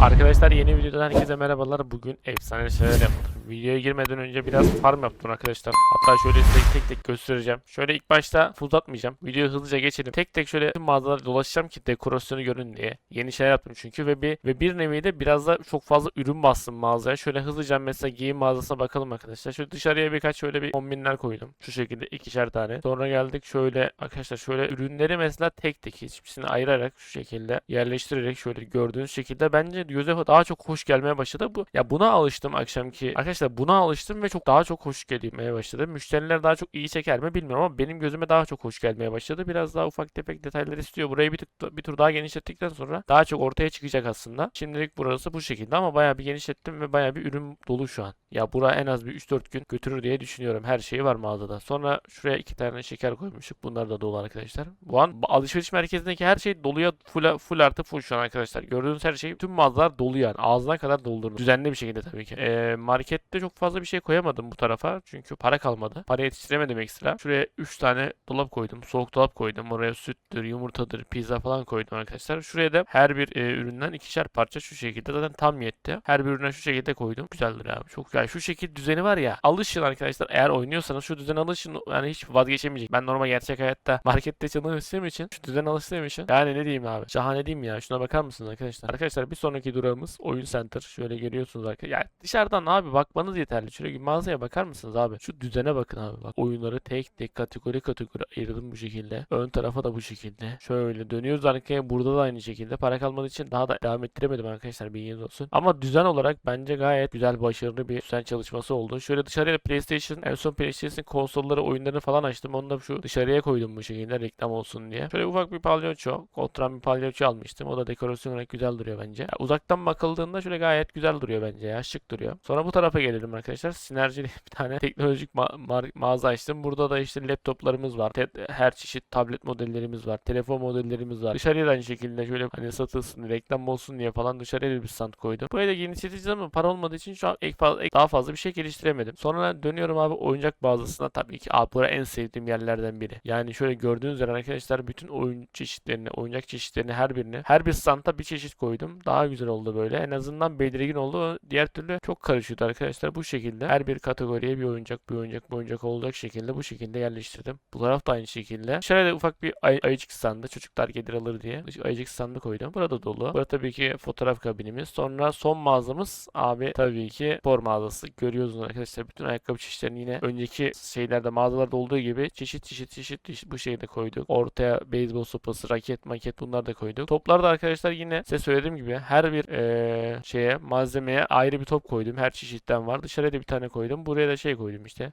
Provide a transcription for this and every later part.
Arkadaşlar yeni videodan herkese merhabalar. Bugün efsane şeyler yaptım. Videoya girmeden önce biraz farm yaptım arkadaşlar. Hatta şöyle size tek tek göstereceğim. Şöyle ilk başta uzatmayacağım. Videoyu hızlıca geçelim. Tek tek şöyle tüm mağazalara dolaşacağım ki dekorasyonu görün diye. Yeni şeyler yaptım çünkü ve bir ve bir nevi de biraz da çok fazla ürün bastım mağazaya. Şöyle hızlıca mesela giyim mağazasına bakalım arkadaşlar. Şöyle dışarıya birkaç şöyle bir kombinler koydum. Şu şekilde ikişer tane. Sonra geldik şöyle arkadaşlar şöyle ürünleri mesela tek tek hiçbirisini ayırarak şu şekilde yerleştirerek şöyle gördüğünüz şekilde bence göze daha çok hoş gelmeye başladı. Bu ya buna alıştım akşamki. Arkadaşlar buna alıştım ve çok daha çok hoş gelmeye başladı. Müşteriler daha çok iyi çeker mi bilmiyorum ama benim gözüme daha çok hoş gelmeye başladı. Biraz daha ufak tefek detaylar istiyor. Burayı bir, tık, bir tur daha genişlettikten sonra daha çok ortaya çıkacak aslında. Şimdilik burası bu şekilde ama bayağı bir genişlettim ve bayağı bir ürün dolu şu an. Ya bura en az bir 3-4 gün götürür diye düşünüyorum. Her şeyi var mağazada. Sonra şuraya iki tane şeker koymuştuk. Bunlar da dolu arkadaşlar. Bu an alışveriş merkezindeki her şey doluya full, full artı full şu an arkadaşlar. Gördüğünüz her şey tüm mağazalar dolu yani. Ağzına kadar doldurdum. Düzenli bir şekilde tabii ki. Ee, markette çok fazla bir şey koyamadım bu tarafa. Çünkü para kalmadı. Para yetiştiremedim ekstra. Şuraya 3 tane dolap koydum. Soğuk dolap koydum. Oraya süttür, yumurtadır, pizza falan koydum arkadaşlar. Şuraya da her bir e, üründen ikişer parça şu şekilde zaten tam yetti. Her bir ürüne şu şekilde koydum. Güzeldir abi. Çok güzel. Şu şekil düzeni var ya. Alışın arkadaşlar. Eğer oynuyorsanız şu düzene alışın. Yani hiç vazgeçemeyecek. Ben normal gerçek hayatta markette çalıştığım için şu düzene alıştığım için yani ne diyeyim abi. Şahane diyeyim ya. Şuna bakar mısınız arkadaşlar? Arkadaşlar bir sonraki durağımız Oyun Center. Şöyle görüyorsunuz arkadaşlar. Ya dışarıdan abi bakmanız yeterli. Şöyle mağazaya bakar mısınız abi? Şu düzene bakın abi. Bak oyunları tek tek kategori kategori ayırdım bu şekilde. Ön tarafa da bu şekilde. Şöyle dönüyoruz arkaya. Burada da aynı şekilde. Para kalmadığı için daha da devam ettiremedim arkadaşlar. Bilginiz olsun. Ama düzen olarak bence gayet güzel, başarılı bir düzen çalışması oldu. Şöyle dışarıya PlayStation, en son PlayStation konsolları, oyunlarını falan açtım. Onu da şu dışarıya koydum bu şekilde reklam olsun diye. Şöyle ufak bir palyaço, oturan bir palyaço almıştım. O da dekorasyon olarak güzel duruyor bence. Ya uzaktan bakıldığında şöyle gayet güzel duruyor bence ya. Şık duruyor. Sonra bu tarafa gelelim arkadaşlar. Sinerjili bir tane teknolojik ma- ma- mağaza açtım. Burada da işte laptoplarımız var. Te- her çeşit tablet modellerimiz var. Telefon modellerimiz var. Dışarıya da aynı şekilde şöyle hani satılsın, reklam olsun diye falan dışarıya bir stand koydum. Buraya da genişleteceğiz ama para olmadığı için şu an ek, ek- daha fazla bir şey geliştiremedim. Sonra dönüyorum abi oyuncak mağazasına. Tabii ki abi bura en sevdiğim yerlerden biri. Yani şöyle gördüğünüz üzere arkadaşlar bütün oyun çeşitlerini, oyuncak çeşitlerini her birini her bir standa bir çeşit koydum. Daha güzel oldu böyle. En azından belirgin oldu. Diğer türlü çok karışıyordu arkadaşlar. Bu şekilde her bir kategoriye bir oyuncak, bir oyuncak, bir oyuncak olacak şekilde bu şekilde yerleştirdim. Bu taraf da aynı şekilde. Şöyle de ufak bir ay ayıcık standı. Çocuklar gelir alır diye. Ayıcık standı koydum. Burada dolu. Burada tabii ki fotoğraf kabinimiz. Sonra son mağazamız abi tabii ki spor mağazası. Görüyorsunuz arkadaşlar bütün ayakkabı çeşitlerini yine önceki şeylerde mağazalarda olduğu gibi çeşit çeşit çeşit çeşit bu şekilde koyduk. Ortaya beyzbol sopası, raket, maket bunlar da koyduk. Toplar da arkadaşlar yine size söylediğim gibi her bir eee, şeye malzemeye ayrı bir top koydum. Her çeşitten var. Dışarıya da bir tane koydum. Buraya da şey koydum işte.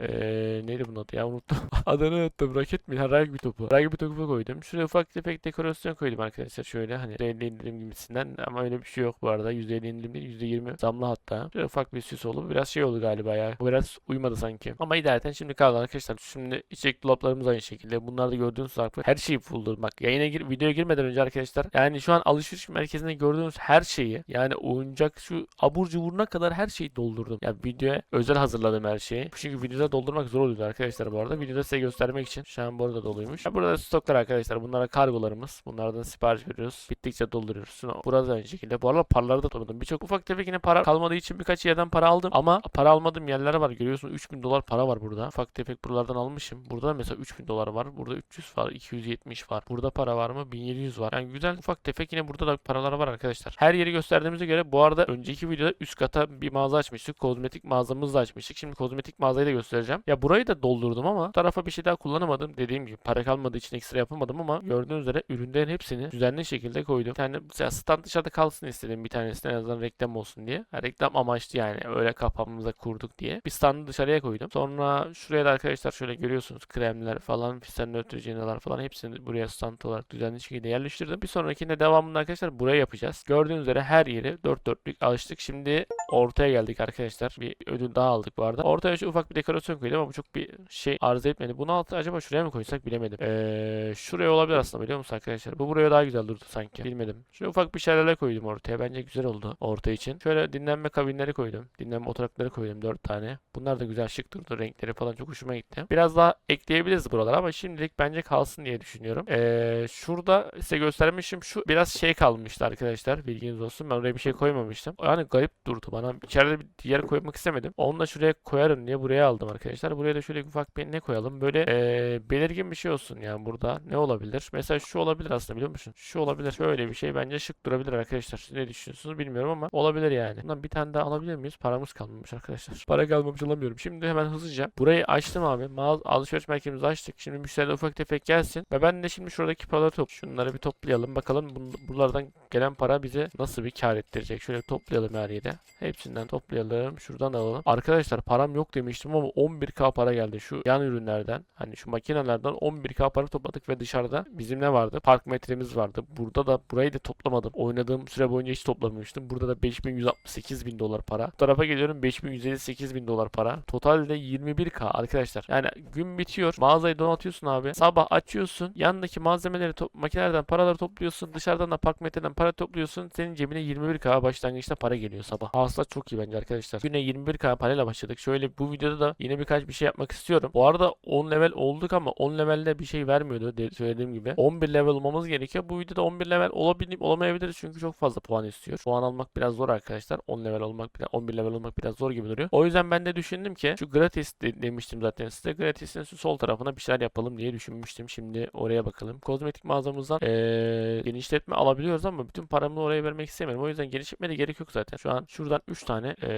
Eee neydi bunun adı ya unuttum. Adını unuttum. Raket mi? Ha, rugby topu. Rugby topu koydum. Şuraya ufak tefek dekorasyon koydum arkadaşlar. Şöyle hani %50 indirim gibisinden ama öyle bir şey yok bu arada. %50 indirim değil %20 zamlı hatta. Şöyle ufak bir süs oldu. Biraz şey oldu galiba ya. Bu biraz uymadı sanki. Ama idareten şimdi kaldı arkadaşlar. Şimdi içecek dolaplarımız aynı şekilde. Bunlar da gördüğünüz farklı. Her şeyi fulldur. Bak yayına gir, videoya girmeden önce arkadaşlar. Yani şu an alışveriş merkezinde gördüğünüz her şeyi yani oyuncak şu abur cuburuna kadar her şeyi doldurdum. Yani videoya özel hazırladım her şeyi. Çünkü videoda doldurmak zor oluyor arkadaşlar bu arada. Videoda size göstermek için. Şu an bu arada doluymuş. Burada stoklar arkadaşlar. Bunlara kargolarımız. Bunlardan sipariş veriyoruz. Bittikçe dolduruyoruz. Burada da aynı şekilde. Bu arada paraları da topladım. Birçok ufak tefek yine para kalmadığı için birkaç yerden para aldım. Ama para almadığım yerler var. Görüyorsunuz 3000 dolar para var burada. Ufak tefek buralardan almışım. Burada da mesela 3000 dolar var. Burada 300 var. 270 var. Burada para var mı? 1700 var. Yani güzel ufak tefek yine burada da paralar var arkadaşlar. Her yeri gösterdiğimize göre bu arada önceki videoda üst kata bir mağaza açmıştık. Kozmetik mağazamızı da açmıştık. Şimdi kozmetik mağazayı da göstereceğim. Ya burayı da doldurdum ama bu tarafa bir şey daha kullanamadım. Dediğim gibi para kalmadığı için ekstra yapamadım ama gördüğünüz üzere ürünlerin hepsini düzenli şekilde koydum. Bir tane mesela stand dışarıda kalsın istedim bir tanesini en azından reklam olsun diye. Ha, reklam amaçlı yani öyle kafamıza kurduk diye. Bir standı dışarıya koydum. Sonra şuraya da arkadaşlar şöyle görüyorsunuz kremler falan, fistan nötrojeniler falan hepsini buraya stand olarak düzenli şekilde yerleştirdim. Bir sonrakinde devamında arkadaşlar buraya yapacağız. Gördüğünüz üzere her yeri dört dörtlük alıştık. Şimdi ortaya geldik arkadaşlar. Bir ödül daha aldık bu arada. Ortaya şu ufak bir dekorasyon dekorasyon koydum ama bu çok bir şey arz etmedi. Bunu altı acaba şuraya mı koysak bilemedim. Ee, şuraya olabilir aslında biliyor musun arkadaşlar? Bu buraya daha güzel durdu sanki. Bilmedim. Şöyle ufak bir şeylerle koydum ortaya. Bence güzel oldu orta için. Şöyle dinlenme kabinleri koydum. Dinlenme oturakları koydum 4 tane. Bunlar da güzel şık durdu. Renkleri falan çok hoşuma gitti. Biraz daha ekleyebiliriz buralara ama şimdilik bence kalsın diye düşünüyorum. Ee, şurada size göstermişim. Şu biraz şey kalmıştı arkadaşlar. Bilginiz olsun. Ben oraya bir şey koymamıştım. Yani garip durdu bana. İçeride bir yer koymak istemedim. Onu da şuraya koyarım diye buraya aldım arkadaşlar. Buraya da şöyle ufak bir ne koyalım? Böyle ee, belirgin bir şey olsun yani burada. Ne olabilir? Mesela şu olabilir aslında biliyor musun? Şu olabilir. Şöyle bir şey bence şık durabilir arkadaşlar. Ne düşünüyorsunuz bilmiyorum ama olabilir yani. Bundan bir tane daha alabilir miyiz? Paramız kalmamış arkadaşlar. Para kalmamış alamıyorum. Şimdi hemen hızlıca burayı açtım abi. Mağaz alışveriş merkezimizi açtık. Şimdi müşteriler ufak tefek gelsin. Ve ben de şimdi şuradaki paraları top. Şunları bir toplayalım. Bakalım bun- buralardan gelen para bize nasıl bir kar ettirecek. Şöyle toplayalım her yere. Hepsinden toplayalım. Şuradan alalım. Arkadaşlar param yok demiştim ama 11k para geldi. Şu yan ürünlerden hani şu makinelerden 11k para topladık ve dışarıda bizim ne vardı? Park metremiz vardı. Burada da burayı da toplamadım. Oynadığım süre boyunca hiç toplamamıştım. Burada da 5168 bin dolar para. Bu tarafa geliyorum 5158 bin dolar para. Totalde 21k arkadaşlar. Yani gün bitiyor. Mağazayı donatıyorsun abi. Sabah açıyorsun. Yanındaki malzemeleri makinelerden paraları topluyorsun. Dışarıdan da park metreden para topluyorsun. Senin cebine 21k başlangıçta para geliyor sabah. Aslında çok iyi bence arkadaşlar. Güne 21k parayla başladık. Şöyle bu videoda da yine birkaç bir şey yapmak istiyorum. Bu arada 10 level olduk ama 10 levelde bir şey vermiyordu söylediğim gibi. 11 level olmamız gerekiyor. Bu videoda 11 level olabilir olamayabiliriz çünkü çok fazla puan istiyor. Puan almak biraz zor arkadaşlar. 10 level olmak biraz 11 level olmak biraz zor gibi duruyor. O yüzden ben de düşündüm ki şu gratis de- demiştim zaten size. Gratis'in sol tarafına bir şeyler yapalım diye düşünmüştüm. Şimdi oraya bakalım. Kozmetik mağazamızdan eee, genişletme alabiliyoruz ama bütün paramı oraya vermek istemiyorum. O yüzden genişletme de gerek yok zaten. Şu an şuradan 3 tane eee,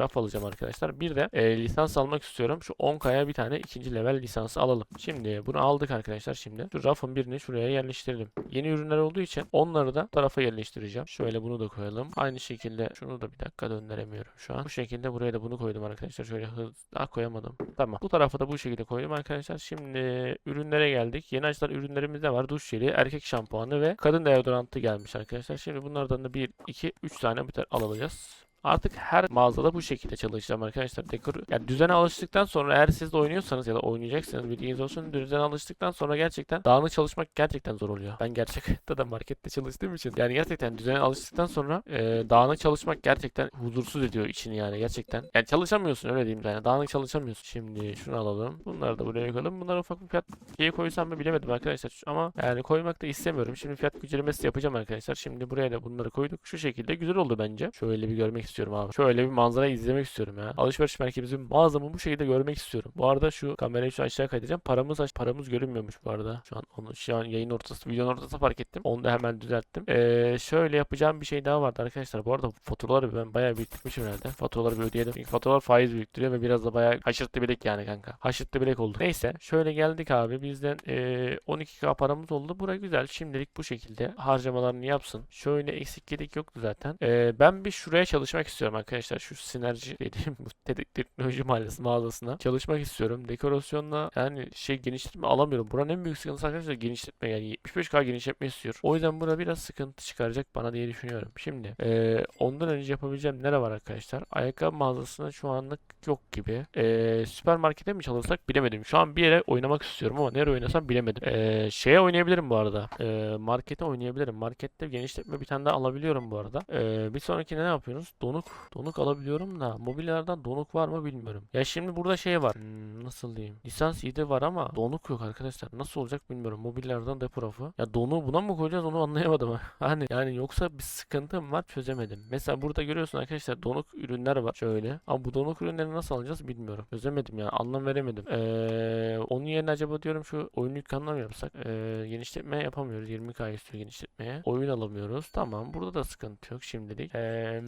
raf alacağım arkadaşlar. Bir de eee, lisans almak istiyorum. Şu 10K'ya bir tane ikinci level lisansı alalım. Şimdi bunu aldık arkadaşlar şimdi. Şu rafın birini şuraya yerleştirelim. Yeni ürünler olduğu için onları da tarafa yerleştireceğim. Şöyle bunu da koyalım. Aynı şekilde şunu da bir dakika döndüremiyorum şu an. Bu şekilde buraya da bunu koydum arkadaşlar. Şöyle hız koyamadım. Tamam. Bu tarafa da bu şekilde koydum arkadaşlar. Şimdi ürünlere geldik. Yeni açılan ürünlerimiz ne var? Duş jeli, erkek şampuanı ve kadın deodorantı gelmiş arkadaşlar. Şimdi bunlardan da 1, 2, 3 tane tane alacağız. Artık her mağazada bu şekilde çalışacağım arkadaşlar. Dekor yani düzene alıştıktan sonra eğer siz de oynuyorsanız ya da oynayacaksınız bilginiz olsun. Düzene alıştıktan sonra gerçekten dağınık çalışmak gerçekten zor oluyor. Ben gerçek hayatta da markette çalıştığım için yani gerçekten düzene alıştıktan sonra e, dağınık çalışmak gerçekten huzursuz ediyor içini yani gerçekten. Yani çalışamıyorsun öyle diyeyim yani. Dağınık çalışamıyorsun. Şimdi şunu alalım. Bunları da buraya koyalım. Bunları ufak bir fiyat şeyi koysam mı bilemedim arkadaşlar. Ama yani koymak da istemiyorum. Şimdi fiyat güncellemesi yapacağım arkadaşlar. Şimdi buraya da bunları koyduk. Şu şekilde güzel oldu bence. Şöyle bir görmek istiyorum abi. Şöyle bir manzara izlemek istiyorum ya. Alışveriş merkezimizin mağazamı bu şekilde görmek istiyorum. Bu arada şu kamerayı şu aşağı kaydedeceğim. Paramız aş- paramız görünmüyormuş bu arada. Şu an onu şu an yayın ortası, videonun ortasında fark ettim. Onu da hemen düzelttim. Ee, şöyle yapacağım bir şey daha vardı arkadaşlar. Bu arada faturaları ben bayağı biriktirmişim herhalde. Faturaları bir ödeyelim. Çünkü faturalar faiz biriktiriyor ve biraz da bayağı haşırtlı bilek yani kanka. Haşırtlı bilek oldu. Neyse şöyle geldik abi. Bizden ee, 12k paramız oldu. Bura güzel. Şimdilik bu şekilde harcamalarını yapsın. Şöyle eksik gedik yoktu zaten. Ee, ben bir şuraya çalışmak istiyorum arkadaşlar. Şu sinerji dediğim bu te- teknoloji mahallesi mağazasına çalışmak istiyorum. Dekorasyonla yani şey genişletme alamıyorum. Buranın en büyük sıkıntısı arkadaşlar genişletme yani 75k genişletme istiyor. O yüzden bura biraz sıkıntı çıkaracak bana diye düşünüyorum. Şimdi ee, ondan önce yapabileceğim nere var arkadaşlar? Ayakkabı mağazasına şu anlık yok gibi. Ee, süpermarkete mi çalışsak bilemedim. Şu an bir yere oynamak istiyorum ama nereye oynasam bilemedim. Ee, şeye oynayabilirim bu arada. Ee, markete oynayabilirim. Markette genişletme bir tane daha alabiliyorum bu arada. Ee, bir sonrakine ne yapıyoruz? Donuk. Donuk alabiliyorum da mobilyalardan donuk var mı bilmiyorum. Ya şimdi burada şey var. Hmm, nasıl diyeyim? Lisans 7 var ama donuk yok arkadaşlar. Nasıl olacak bilmiyorum. Mobilyalardan depo rafı. Ya donuğu buna mı koyacağız onu anlayamadım. hani yani yoksa bir sıkıntım var çözemedim. Mesela burada görüyorsun arkadaşlar donuk ürünler var şöyle. Ama bu donuk ürünleri nasıl alacağız bilmiyorum. Çözemedim ya. Anlam veremedim. Ee, onun yerine acaba diyorum şu oyun yükkanına mı yapsak? Ee, genişletme yapamıyoruz. 20k istiyor genişletmeye. Oyun alamıyoruz. Tamam. Burada da sıkıntı yok şimdilik. Ee,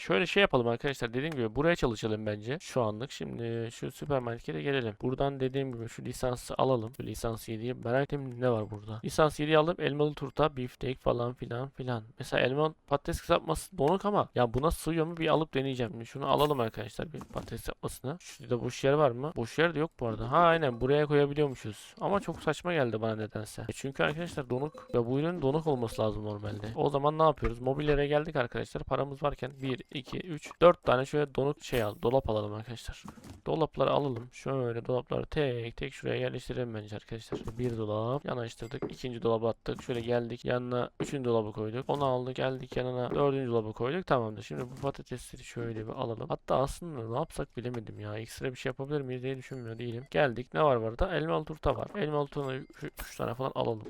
şöyle şey yapalım arkadaşlar. Dediğim gibi buraya çalışalım bence. Şu anlık. Şimdi şu süpermarkete gelelim. Buradan dediğim gibi şu lisansı alalım. Şu lisans 7'yi merak ettim ne var burada. Lisans 7'yi alıp elmalı turta, beefsteak falan filan filan. Mesela elma patates kızartması donuk ama ya buna sığıyor mu bir alıp deneyeceğim. Şunu alalım arkadaşlar bir patates yapmasını. Şurada boş yer var mı? Boş yer de yok bu arada. Ha aynen buraya koyabiliyormuşuz. Ama çok saçma geldi bana nedense. E çünkü arkadaşlar donuk ya bu ürün donuk olması lazım normalde. O zaman ne yapıyoruz? Mobillere geldik arkadaşlar. Paramız varken 1, 2, 3, 4 tane şöyle donuk şey al. Dolap alalım arkadaşlar. Dolapları alalım. Şöyle dolapları tek tek şuraya yerleştirelim bence arkadaşlar. Bir dolap yanaştırdık. ikinci dolabı attık. Şöyle geldik. Yanına üçüncü dolabı koyduk. Onu aldık. Geldik yanına dördüncü dolabı koyduk. Tamamdır. Şimdi bu patatesleri şöyle bir alalım. Hatta aslında ne yapsak bilemedim ya. Ekstra bir şey yapabilir miyiz diye düşünmüyor değilim. Geldik. Ne var burada? Elmalı turta var. Elmalı turta 3 tane falan alalım.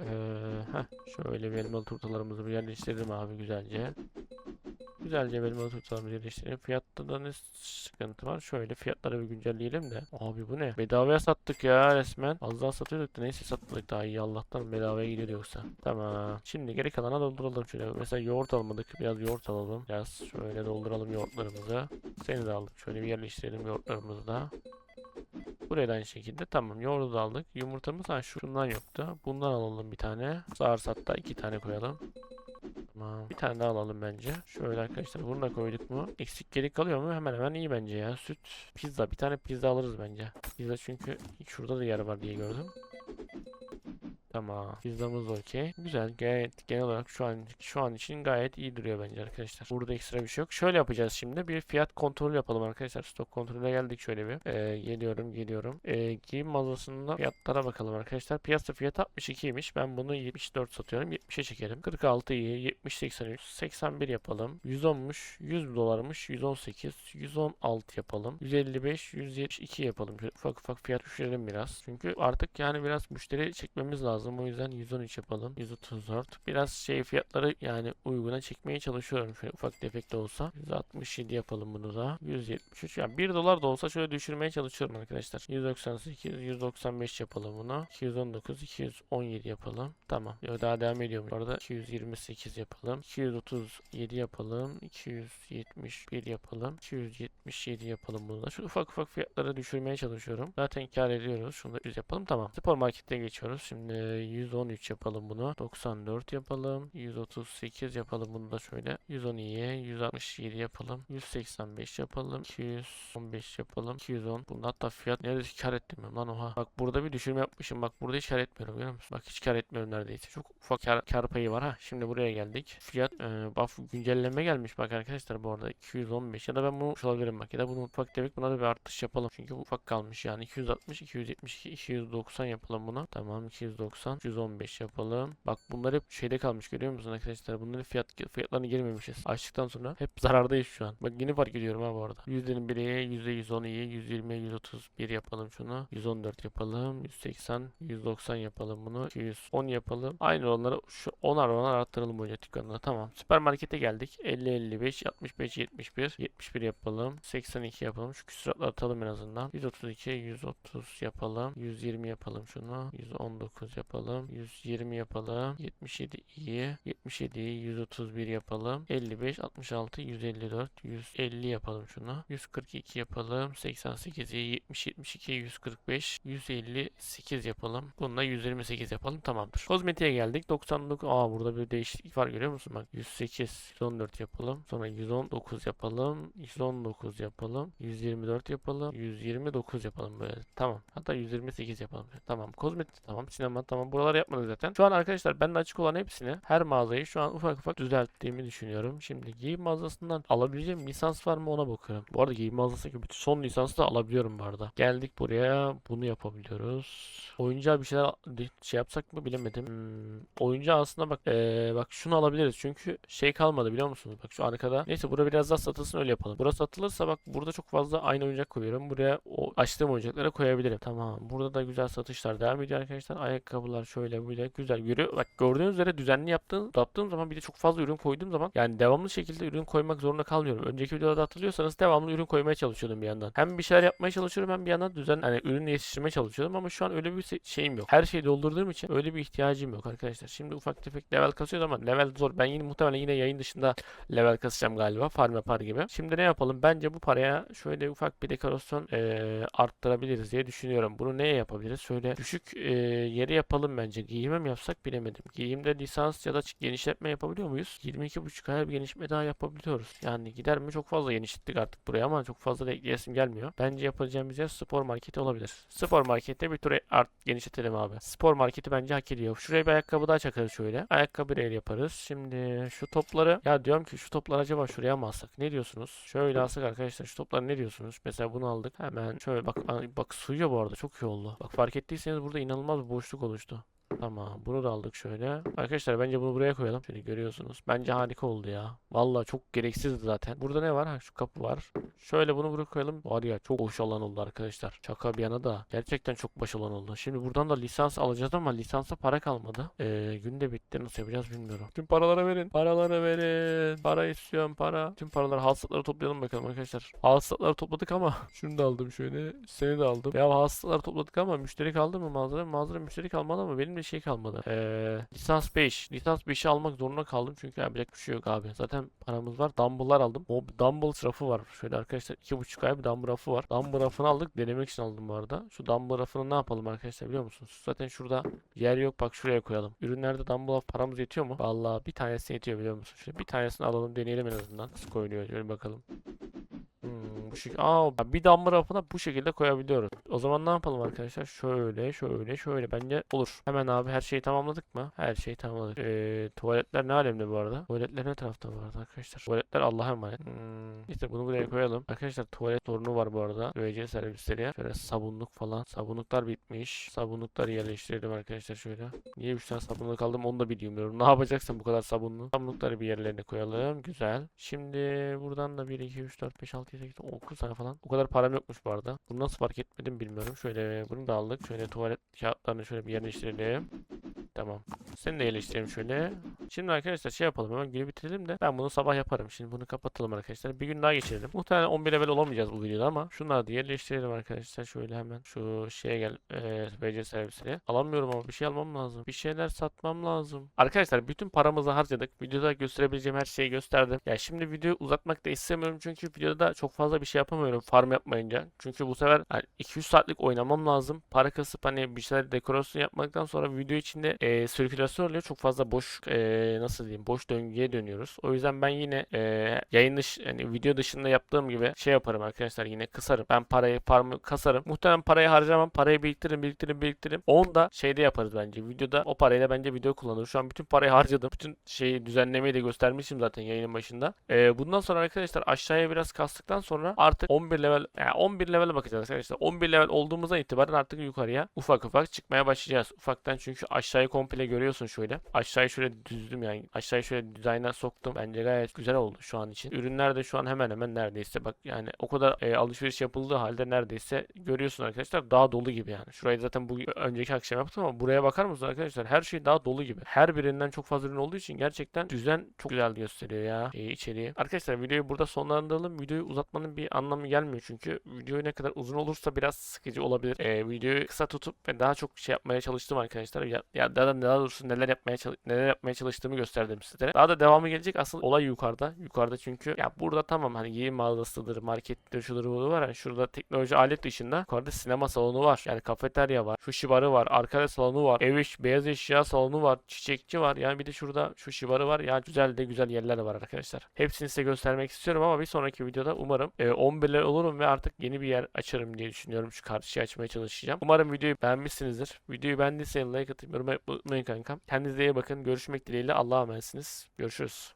Ee, heh, şöyle bir elmalı turtalarımızı bir yerleştirelim abi güzelce. Güzelce elmalı turtalarımızı yerleştirelim. Fiyatta da ne sıkıntı var? Şöyle fiyatları bir güncelleyelim de. Abi bu ne? Bedavaya sattık ya resmen. Az daha satıyorduk da neyse satmadık daha iyi. Allah'tan bedavaya gidiyor yoksa. Tamam. Şimdi geri kalana dolduralım şöyle. Mesela yoğurt almadık. Biraz yoğurt alalım. Biraz şöyle dolduralım yoğurtlarımızı. Seni de aldık. Şöyle bir yerleştirelim yoğurtlarımızı da. Buraya da aynı şekilde tamam yoğurdu da aldık. Yumurtamız ha şundan yoktu. Bundan alalım bir tane. Sarsatta iki tane koyalım. Tamam. Bir tane daha alalım bence. Şöyle arkadaşlar bunu da koyduk mu? Eksik geri kalıyor mu? Hemen hemen iyi bence ya. Süt, pizza. Bir tane pizza alırız bence. Pizza çünkü şurada da yer var diye gördüm. Tamam. Pizzamız okey. Güzel. Gayet genel olarak şu an şu an için gayet iyi duruyor bence arkadaşlar. Burada ekstra bir şey yok. Şöyle yapacağız şimdi. Bir fiyat kontrolü yapalım arkadaşlar. Stok kontrolüne geldik şöyle bir. Ee, geliyorum geliyorum. Ee, giyim mağazasında fiyatlara bakalım arkadaşlar. Piyasa fiyatı 62'ymiş. Ben bunu 74 satıyorum. 70'e çekelim. 46 iyi. 70 83 81 yapalım. 110'muş. 100 dolarmış. 118 116 yapalım. 155 172 yapalım. Şöyle ufak ufak fiyat düşürelim biraz. Çünkü artık yani biraz müşteri çekmemiz lazım. O yüzden 113 yapalım. 134. Biraz şey fiyatları yani uyguna çekmeye çalışıyorum. Şöyle ufak tefek de olsa. 167 yapalım bunu da. 173. Yani 1 dolar da olsa şöyle düşürmeye çalışıyorum arkadaşlar. 198, 195 yapalım bunu. 219, 217 yapalım. Tamam. Daha devam ediyorum. Bu arada 228 yapalım. 237 yapalım. 271 yapalım. 277 yapalım bunu da. Şu ufak ufak fiyatları düşürmeye çalışıyorum. Zaten kar ediyoruz. Şunu da 100 yapalım. Tamam. Spor markete geçiyoruz. Şimdi 113 yapalım bunu. 94 yapalım. 138 yapalım bunu da şöyle. 112'ye 167 yapalım. 185 yapalım. 215 yapalım. 210. Bunda hatta fiyat neredeyse kar etmiyorum lan oha. Bak burada bir düşürme yapmışım. Bak burada hiç kar etmiyorum görüyor musun? Bak hiç kar etmiyorum neredeyse. Çok ufak kar, kar payı var ha. Şimdi buraya geldik. Fiyat e, buff güncelleme gelmiş bak arkadaşlar bu arada 215 ya da ben bunu olabilirim bak ya da bunu ufak tefek buna da bir artış yapalım. Çünkü ufak kalmış yani 260 272 290 yapalım buna. Tamam 290 115 yapalım. Bak bunlar hep şeyde kalmış görüyor musun arkadaşlar? Bunların fiyat fiyatlarını girmemişiz. Açtıktan sonra hep zarardayız şu an. Bak yeni fark ediyorum ha bu arada. Yüzdenin biriye yüzde 110 iyi. 120 131 yapalım şunu. 114 yapalım. 180 190 yapalım bunu. 210 yapalım. Aynı onları şu 10'ar 10'ar arttıralım bu dükkanına. Tamam. Süpermarkete geldik. 50 55 65 71 71 yapalım. 82 yapalım. Şu küsuratları atalım en azından. 132 130 yapalım. 120 yapalım şunu. 119 yapalım. 120 yapalım. 77 iyi. 77 iyi. 131 yapalım. 55 66 154 150 yapalım şunu. 142 yapalım. 88 iyi. 70 72 145 158 yapalım. Bununla 128 yapalım. Tamamdır. Kozmetiğe geldik. 99 Aa burada bir değişiklik var görüyor musun? Bak 108 114 yapalım. Sonra 119 yapalım. 119 yapalım. 124 yapalım. 129 yapalım böyle. Tamam. Hatta 128 yapalım. Tamam. Kozmetik tamam. Sinema tamam. Buraları yapmadık zaten. Şu an arkadaşlar bende açık olan hepsini her mağazayı şu an ufak ufak düzelttiğimi düşünüyorum. Şimdi giyim mağazasından alabileceğim lisans var mı ona bakıyorum. Bu arada giyim mağazasındaki bütün son lisansı da alabiliyorum bu arada. Geldik buraya. Bunu yapabiliyoruz. Oyuncağa bir şeyler şey yapsak mı bilemedim. Hmm, oyuncağı aslında bak ee, bak şunu alabiliriz. Çünkü şey kalmadı biliyor musunuz? Bak şu arkada. Neyse burada biraz daha satılsın öyle yapalım. Burası satılırsa bak burada çok fazla aynı oyuncak koyuyorum. Buraya o açtığım oyuncaklara koyabilirim. Tamam. Burada da güzel satışlar devam ediyor arkadaşlar. Ayakkabılar şöyle böyle güzel yürüyor. Bak gördüğünüz üzere düzenli yaptığım, yaptığım zaman bir de çok fazla ürün koyduğum zaman yani devamlı şekilde ürün koymak zorunda kalmıyorum. Önceki videoda hatırlıyorsanız devamlı ürün koymaya çalışıyordum bir yandan. Hem bir şeyler yapmaya çalışıyorum hem bir yandan düzen hani ürün yetiştirmeye çalışıyordum ama şu an öyle bir şeyim yok. Her şeyi doldurduğum için öyle bir ihtiyacım yok arkadaşlar. Şimdi ufak tefek level kasıyoruz ama level zor. Ben yine muhtemelen yine yayın dışında level kasacağım galiba. Farm yapar gibi. Şimdi ne yapalım? Bence bu paraya şöyle ufak bir dekorasyon eee, arttırabiliriz diye düşünüyorum. Bunu neye yapabiliriz? Şöyle düşük eee, yere yap yapalım bence. Giyime mi yapsak bilemedim. Giyimde lisans ya da genişletme yapabiliyor muyuz? 22.5 aya bir genişletme daha yapabiliyoruz. Yani gider mi? Çok fazla genişlettik artık buraya ama çok fazla da ekleyesim gelmiyor. Bence yapacağımız yer spor marketi olabilir. Spor markette bir tur art genişletelim abi. Spor marketi bence hak ediyor. Şuraya bir ayakkabı daha çakarız şöyle. Ayakkabı el yaparız. Şimdi şu topları ya diyorum ki şu topları acaba şuraya mı alsak? Ne diyorsunuz? Şöyle alsak arkadaşlar şu topları ne diyorsunuz? Mesela bunu aldık. Hemen şöyle bak bak suyuyor bu arada çok iyi oldu. Bak fark ettiyseniz burada inanılmaz bir boşluk oluştu. что? Tamam bunu da aldık şöyle. Arkadaşlar bence bunu buraya koyalım. Şöyle görüyorsunuz. Bence harika oldu ya. Vallahi çok gereksizdi zaten. Burada ne var? Ha şu kapı var. Şöyle bunu buraya koyalım. Var ya çok boş alan oldu arkadaşlar. Şaka bir yana da. Gerçekten çok boş alan oldu. Şimdi buradan da lisans alacağız ama lisansa para kalmadı. Ee, gün de bitti. Nasıl yapacağız bilmiyorum. Tüm paraları verin. Paraları verin. Para istiyorum para. Tüm paraları hasılatları toplayalım bakalım arkadaşlar. Hasılatları topladık ama şunu da aldım şöyle. Seni de aldım. Ya hasılatları topladık ama müşteri kaldı mı mağazada? Mağazada müşteri kalmadı ama benim şey kalmadı. Ee, lisans 5. Lisans 5'i almak zorunda kaldım çünkü yapacak bir şey yok abi. Zaten paramız var. Dumbbell'lar aldım. O dumbbell rafı var. Şöyle arkadaşlar 2.5 ay bir dumbbell rafı var. Dumbbell rafını aldık. Denemek için aldım bu arada. Şu dumbbell rafını ne yapalım arkadaşlar biliyor musunuz? Zaten şurada yer yok. Bak şuraya koyalım. Ürünlerde dumbbell raf paramız yetiyor mu? Vallahi bir tanesi yetiyor biliyor musun? Şöyle bir tanesini alalım deneyelim en azından. Nasıl koyuluyor? Şöyle bakalım. Bu şekilde. Aa, bir dumbbell rafına bu şekilde koyabiliyoruz. O zaman ne yapalım arkadaşlar? Şöyle, şöyle, şöyle. Bence olur. Hemen abi her şeyi tamamladık mı? Her şeyi tamamladık. Ee, tuvaletler ne alemde bu arada? Tuvaletler ne tarafta bu arada arkadaşlar? Tuvaletler Allah'a emanet. Hmm, işte bunu buraya koyalım. Arkadaşlar tuvalet sorunu var bu arada. UEC servisleri. Şöyle sabunluk falan. Sabunluklar bitmiş. Sabunlukları yerleştirelim arkadaşlar şöyle. Niye 3 tane sabunluk aldım onu da bilmiyorum. Ne yapacaksın bu kadar sabunlu? Sabunlukları bir yerlerine koyalım. Güzel. Şimdi buradan da 1, 2, 3, 4, 5, 6, 7, 8, 9 tane falan. O kadar param yokmuş bu arada. Bunu nasıl fark etmedim bilmiyorum. Şöyle bunu da aldık. Şöyle tuvalet kağıtlarını şöyle bir yerleştirelim. Tamam. Seni de yerleştirelim şöyle. Şimdi arkadaşlar şey yapalım hemen günü bitirelim de ben bunu sabah yaparım. Şimdi bunu kapatalım arkadaşlar. Bir gün daha geçirelim. Muhtemelen 11 level olamayacağız bu videoda ama şunları da yerleştirelim arkadaşlar. Şöyle hemen şu şeye gel. E, BC servisine. Alamıyorum ama bir şey almam lazım. Bir şeyler satmam lazım. Arkadaşlar bütün paramızı harcadık. Videoda gösterebileceğim her şeyi gösterdim. Ya şimdi videoyu uzatmak da istemiyorum çünkü videoda çok fazla bir şey yapamıyorum farm yapmayınca. Çünkü bu sefer hani 200 saatlik oynamam lazım. Para kasıp hani bir şeyler dekorasyon yapmaktan sonra video içinde e, sirkülasyon oluyor. Çok fazla boş e, nasıl diyeyim boş döngüye dönüyoruz. O yüzden ben yine e, yayın dış yani video dışında yaptığım gibi şey yaparım arkadaşlar yine kısarım. Ben parayı farmı kasarım. Muhtemelen parayı harcamam. Parayı biriktiririm biriktiririm biriktiririm. Onu da şeyde yaparız bence. Videoda o parayla bence video kullanırım. Şu an bütün parayı harcadım. Bütün şeyi düzenlemeyi de göstermişim zaten yayının başında. E, bundan sonra arkadaşlar aşağıya biraz kastıktan sonra artık 11 level yani 11 level'e bakacağız arkadaşlar. 11 level olduğumuzdan itibaren artık yukarıya ufak ufak çıkmaya başlayacağız. Ufaktan çünkü aşağıyı komple görüyorsun şöyle. Aşağıyı şöyle düzdüm yani. Aşağıyı şöyle dizayna soktum. Bence gayet güzel oldu şu an için. Ürünler de şu an hemen hemen neredeyse bak yani o kadar e, alışveriş yapıldığı halde neredeyse görüyorsun arkadaşlar daha dolu gibi yani. Şurayı zaten bu önceki akşam yaptım ama buraya bakar mısınız arkadaşlar? Her şey daha dolu gibi. Her birinden çok fazla ürün olduğu için gerçekten düzen çok güzel gösteriyor ya e, içeriği. Arkadaşlar videoyu burada sonlandıralım. Videoyu uzatmanın bir anlamı gelmiyor çünkü video ne kadar uzun olursa biraz sıkıcı olabilir. E, videoyu kısa tutup ve daha çok şey yapmaya çalıştım arkadaşlar. Ya, ya daha, da- daha doğrusu neler yapmaya neler yapmaya çalıştığımı gösterdim sizlere. Daha da devamı gelecek. Asıl olay yukarıda. Yukarıda çünkü ya burada tamam hani giyim mağazasıdır, markettir, şudur budur var. Yani şurada teknoloji alet dışında yukarıda sinema salonu var. Yani kafeterya var. Şu şibarı var. Arkada salonu var. Ev iş, beyaz eşya salonu var. Çiçekçi var. Yani bir de şurada şu şibarı var. Ya güzel de güzel yerler var arkadaşlar. Hepsini size göstermek istiyorum ama bir sonraki videoda umarım e, 11'ler olurum ve artık yeni bir yer açarım diye düşünüyorum. Şu karşıya açmaya çalışacağım. Umarım videoyu beğenmişsinizdir. Videoyu beğendiyseniz like atıp yorum yapmayı unutmayın kankam. Kendinize iyi bakın. Görüşmek dileğiyle. Allah'a emanetsiniz. Görüşürüz.